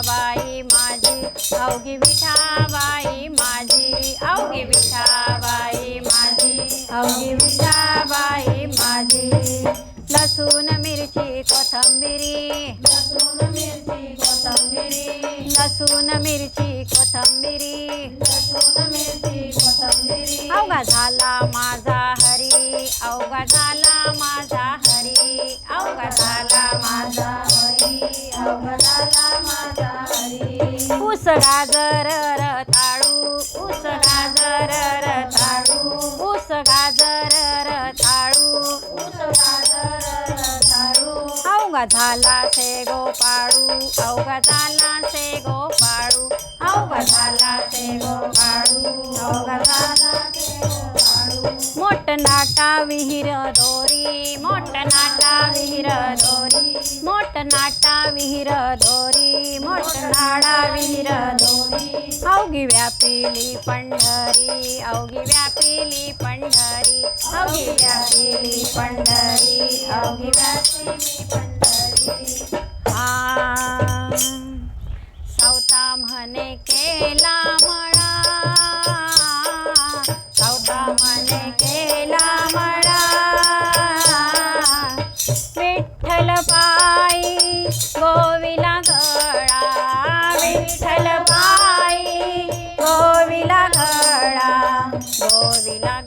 विठाबाई माझी अवघी विठाबाई माझी अवघी विठाबाई माझी अवघी विठाबाई माझी लसून मिरची कोथंबिरी. लसून मिरची कोथंबिरी. लसून मिरची कोथंबिरी लसून मिरची कोथंबिरी. अवघा झाला माझा अवघडाला माझा रताळू ऊस गाजर रताळू ऊस गाजर रताळू ऊस गाजर रताळू अवघा झाला से गोपाळू अवघा झाला से गो मोठ नाटा विहीर दोरी मोठ नाटा विहीर दोरी मोठ नाटा विहीर दोरी मोठ नाडा विहीर दोरी। अवघी व्यापिली पंढरी अवघी व्यापिली पंढरी अवघी व्यापिली पंढरी। Gorila